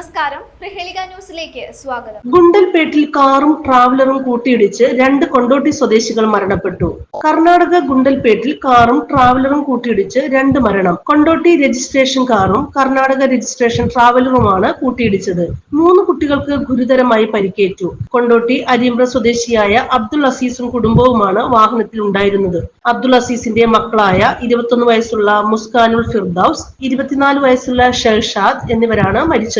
നമസ്കാരം. പ്രഹേളിക ന്യൂസിലേക്ക് സ്വാഗതം. ഗുണ്ടൽപേട്ടിൽ കാറും ട്രാവലറും കൂട്ടിയിടിച്ച് രണ്ട് കൊണ്ടോട്ടി സ്വദേശികൾ മരണപ്പെട്ടു. കർണാടക ഗുണ്ടൽപേട്ടിൽ കാറും ട്രാവലറും കൂട്ടിയിടിച്ച് രണ്ട് മരണം. കൊണ്ടോട്ടി രജിസ്ട്രേഷൻ കാറും കർണാടക രജിസ്ട്രേഷൻ ട്രാവലറുമാണ് കൂട്ടിയിടിച്ചത്. മൂന്ന് കുട്ടികൾക്ക് ഗുരുതരമായി പരിക്കേറ്റു. കൊണ്ടോട്ടി അരിമ്പ്ര സ്വദേശിയായ അബ്ദുൾ അസീസും കുടുംബവുമാണ് വാഹനത്തിൽ ഉണ്ടായിരുന്നത്. അബ്ദുൾ അസീസിന്റെ മക്കളായ ഇരുപത്തൊന്ന് വയസ്സുള്ള മുസ്കാനുൽ ഫിർദൌസ് ഇരുപത്തിനാല് വയസ്സുള്ള ഷെൽഷാദ് എന്നിവരാണ് മരിച്ചത്.